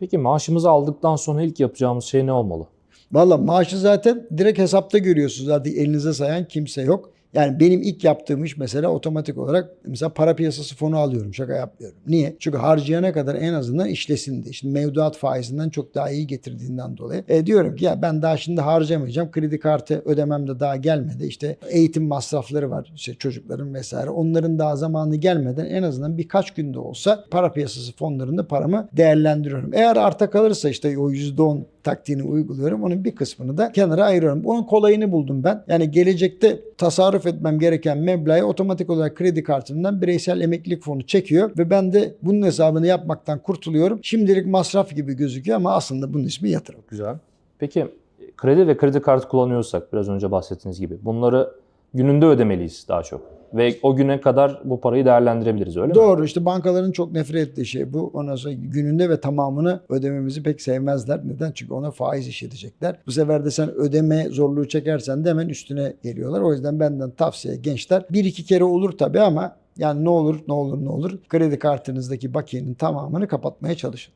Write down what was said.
Peki maaşımızı aldıktan sonra ilk yapacağımız şey ne olmalı? Valla maaşı zaten direkt hesapta görüyorsunuz. Zaten elinize sayan kimse yok. Yani benim ilk yaptığım iş mesela otomatik olarak mesela para piyasası fonu alıyorum. Şaka yapmıyorum. Niye? Çünkü harcayana kadar en azından işlesin diye. Şimdi mevduat faizinden çok daha iyi getirdiğinden dolayı. E, diyorum ki ya ben daha şimdi harcamayacağım. Kredi kartı ödemem de daha gelmedi. İşte eğitim masrafları var. işte çocukların vesaire. Onların daha zamanı gelmeden en azından birkaç günde olsa para piyasası fonlarında paramı değerlendiriyorum. Eğer arta kalırsa işte o %10 taktiğini uyguluyorum. Onun bir kısmını da kenara ayırıyorum. Onun kolayını buldum ben. Yani gelecekte tasarruf etmem gereken meblağı otomatik olarak kredi kartımdan bireysel emeklilik fonu çekiyor ve ben de bunun hesabını yapmaktan kurtuluyorum. Şimdilik masraf gibi gözüküyor ama aslında bunun ismi yatırım. Güzel. Peki kredi ve kredi kartı kullanıyorsak biraz önce bahsettiğiniz gibi bunları gününde ödemeliyiz daha çok. Ve o güne kadar bu parayı değerlendirebiliriz öyle mi? Doğru işte bankaların çok nefret ettiği şey bu. Ondan sonra gününde ve tamamını ödememizi pek sevmezler. Neden? Çünkü ona faiz işletecekler. Bu sefer de sen ödeme zorluğu çekersen de hemen üstüne geliyorlar. O yüzden benden tavsiye gençler bir iki kere olur tabii ama yani ne olur ne olur ne olur kredi kartınızdaki bakiyenin tamamını kapatmaya çalışın.